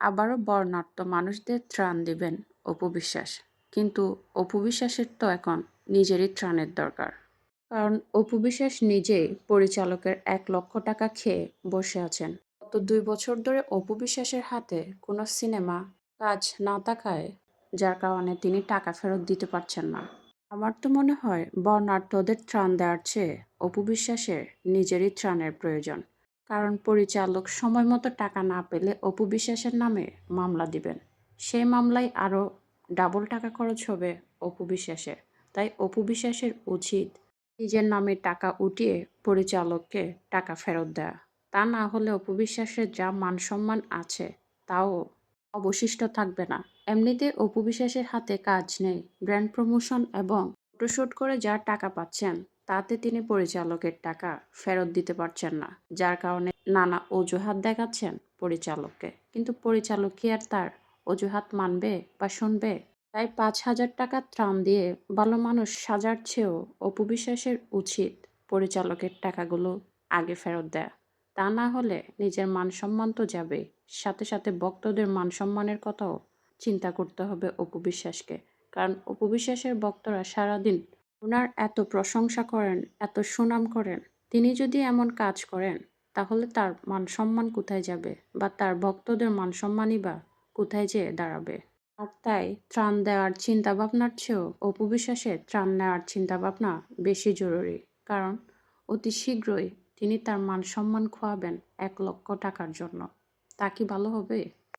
আবারও বর্ণাঢ্য মানুষদের ত্রাণ দিবেন অপু বিশ্বাস। কিন্তু অপু বিশ্বাসের তো এখন নিজেরই ত্রাণের দরকার। কারণ অপু বিশ্বাস নিজেই পরিচালকের এক লক্ষ টাকা খেয়ে বসে আছেন। গত দুই বছর ধরে অপু বিশ্বাসের হাতে কোনো সিনেমা, কাজ না থাকায় যার কারণে তিনি টাকা ফেরত দিতে পারছেন না। আমার তো মনে হয় বর্ণাঢ্যদের ত্রাণ দেওয়ার চেয়ে অপু বিশ্বাসের নিজেরই ত্রাণের প্রয়োজন। কারণ পরিচালক সময় মতো টাকা না পেলে অপু বিশ্বাসের নামে মামলা দিবেন। সেই মামলায় আরও ডাবল টাকা খরচ হবে অপু বিশ্বাসের। তাই অপু বিশ্বাসের উচিত নিজের নামে টাকা উঠিয়ে পরিচালককে টাকা ফেরত দেয়া। তা না হলে অপু বিশ্বাসের যা মান সম্মান আছে তাও অবশিষ্ট থাকবে না। এমনিতে অপু বিশ্বাসের হাতে কাজ নেই। ব্র্যান্ড প্রমোশন এবং ফটোশ্যুট করে যা টাকা পাচ্ছেন তাতে তিনি পরিচালকের টাকা ফেরত দিতে পারছেন না, যার কারণে নানা অজুহাত দেখাচ্ছেন পরিচালককে। কিন্তু পরিচালক কি আর তার অজুহাত মানবে বা শুনবে? তাই পাঁচ হাজার টাকা ত্রাণ দিয়ে ভালো মানুষ সাজার চেয়েও অপবিশ্বাসের উচিত পরিচালকের টাকাগুলো আগে ফেরত দেয়া। তা না হলে নিজের মান সম্মান তো যাবেই। সাথে সাথে ভক্তদের মান সম্মানের কথাও চিন্তা করতে হবে অপবিশ্বাসকে কারণ অপু বিশ্বাসের ভক্তরা সারাদিন ওনার এত প্রশংসা করেন, এত সুনাম করেন, তিনি যদি এমন কাজ করেন, তাহলে তার মান সম্মান কোথায় যাবে বা তার ভক্তদের মান সম্মানই বা কোথায় যেয়ে দাঁড়াবে? আর তাই ত্রাণ দেওয়ার চিন্তা ভাবনার চেয়েও অপবিশ্বাসে ত্রাণ নেওয়ার চিন্তা ভাবনা বেশি জরুরি। কারণ অতি শীঘ্রই তিনি তার মান সম্মান খোয়াবেন এক লক্ষ টাকার জন্য। তা কি ভালো হবে?